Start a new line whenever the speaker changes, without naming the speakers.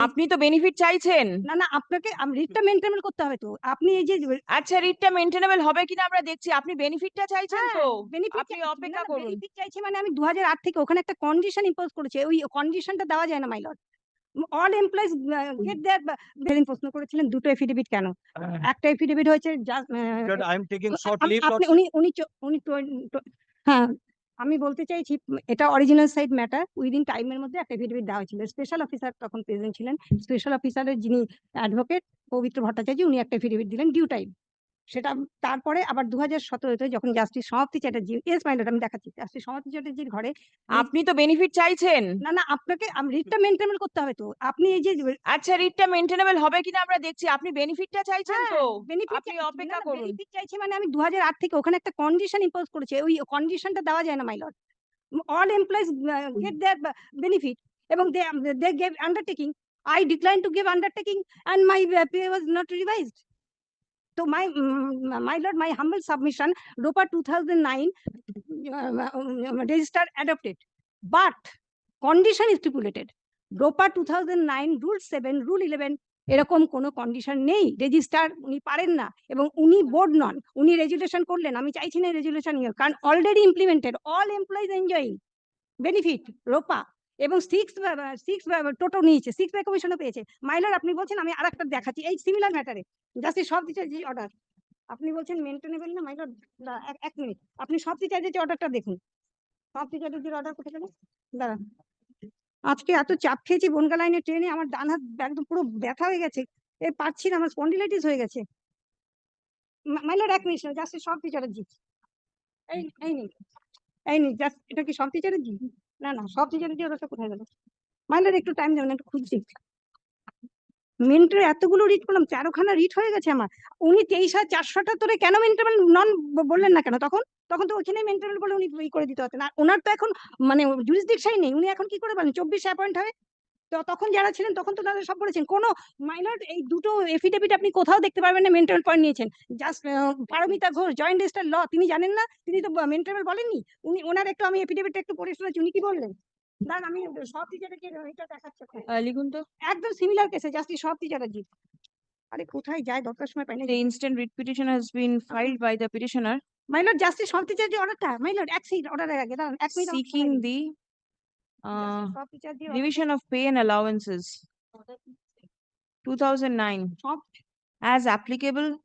আপনি তো বেনিফিট চাইছেন।
না না আপনাকে রিটটা মেনটেন করতে হবে তো। আপনি এই যে
আচ্ছা রিটটা মেনটেনেবল হবে কিনা আমরা দেখছি। আপনি বেনিফিটটা চাইছেন তো?
বেনিফিট
আপনি অপেক্ষা করুন।
বেনিফিট চাইছি মানে আমি দু হাজার আট থেকে ওখানে একটা কন্ডিশন ইমপোজ করেছে। ওই কন্ডিশনটা দেওয়া যায় না my lord all employees get their সেদিন প্রশ্ন করেছিলেন দুটো এফিডেভিট কেন? একটা এফিডেভিট হয়েছে উনি উনি হ্যাঁ। আমি বলতে চাইছি এটা অরিজিনাল সাইড ম্যাটার উইদিন টাইমের মধ্যে একটা এফিডেভিট দেওয়া হয়েছিল। স্পেশাল অফিসার তখন প্রেজেন্ট ছিলেন। স্পেশাল অফিসারের যিনি অ্যাডভোকেট পবিত্র ভট্টাচার্য, উনি একটা এফিডেভিট দিলেন ডিউ টাইম সেটা তারপরে আবার দু হাজার সতেরোতে যখন জাস্টিস সমাপ্তি চ্যাটার্জি এস মাইন্ড আমি দেখাচ্ছি। জাস্টিস সমাপ্তি চ্যাটার্জির ঘরে
আপনি তো বেনিফিট চাইছেন।
না না আপনাকে রিটটা মেনটেন করতে হবে তো। আপনি এই যে
আচ্ছা রিটটা মেনটেনেবল হবে কিনা আমরা দেখছি। আপনি বেনিফিটটা চাইছেন তো?
বেনিফিট
আপনি অপেক্ষা করুন।
বেনিফিট চাইছি মানে আমি দু হাজার আট থেকে ওখানে একটা কন্ডিশন ইম্পোজ করেছে। ওই কন্ডিশনটা দেওয়া যায় না my lord all employees get their benefit এবং they they gave undertaking I decline to give undertaking and my pay was not revised তো my my lord my humble submission ROPA to register adopted but condition stipulated ROPA two thousand nine rule seven rule eleven এরকম কোনো condition নেই। Register উনি পারেন না এবং উনি board নন। উনি রেজুলেশন করলেন। আমি চাইছি না রেজুলেশন কারণ already implemented all employees enjoying benefit ROPA এবং সিক্স সিক্স টোটো নিয়েছে সিক্স বাই কমিশনও পেয়েছে। মাইলার আপনি বলছেন, আমি আর একটা দেখাচ্ছি। এই সিমিলার ম্যাটারে জাস্টিস সব দিচ্ছে যে অর্ডার আপনি বলছেন মেনটেনেবল না মাইলার এক মিনিট আপনি সব টিচারদের যে অর্ডারটা দেখুন। সব টিচারদের যে অর্ডার কোথায় গেল? দাঁড়ান। আজকে এত চাপ খেয়েছি, বনগা লাইনে ট্রেনে আমার ডান হাত একদম পুরো ব্যথা হয়ে গেছে। এ পারছি না, আমার স্পন্ডিলাইটিস হয়ে গেছে। মাইলার এক মিনিট জাস্টিস সব টিচারের জি এই এই নেই এই নেই জাস্ট এটা কি সব টিচারের জি না না, সব সিজন দিয়ে ওটা কোথায় গেল? মাইলর একটু টাইম দেবেন, একটু খুঁজছি। মিন্টের এতগুলো রিড করলাম, চারোখানা রিড হয়ে গেছে আমার। উনি তেইশ হাজার চারশোটা তোরে কেন মেন্টেবল নন বললেন না কেন? তখন তখন তো ওখানে মেন্টেবল বলে উনি করে দিতে হতেন আর ওনার তো এখন মানে জুরিসডিকশাই নেই। উনি এখন কি করে বলেন চব্বিশ অ্যাপয়েন্ট হবে? তো তখন যারা ছিলেন তখন তো তাদের সব বলেছেন। কোনো মাইনর এই দুটো এফিডেভিট আপনি কোথাও দেখতে পারবেন না মেন্টাল পয়েন্ট নিয়েছেন। Justice Paramita Ghosh joint registrar law তিনি জানেন না? তিনি তো মেন্টাল বলেননি? উনি ওনার একটু আমি এফিডেভিটটা একটু পড়ে শোনাচ্ছি উনি কি বললেন? দাঁড়ান আমি সব টিচারকে এটা দেখাচ্ছি
লিখুন তো।
একদম সিমিলার কেসে জাস্টিস সব টিচারের জি আরে কোথায় যায়? দরকার সময় পাই না।
The instant writ petition has been filed by the petitioner.
Justice সব টিচার যে অর্ডারটা মাইলর এক সেকেন্ড অর্ডারের আগে দাঁড়ান এক minute
seeking the Uh, revision of pay and allowances.
2009.
As applicable,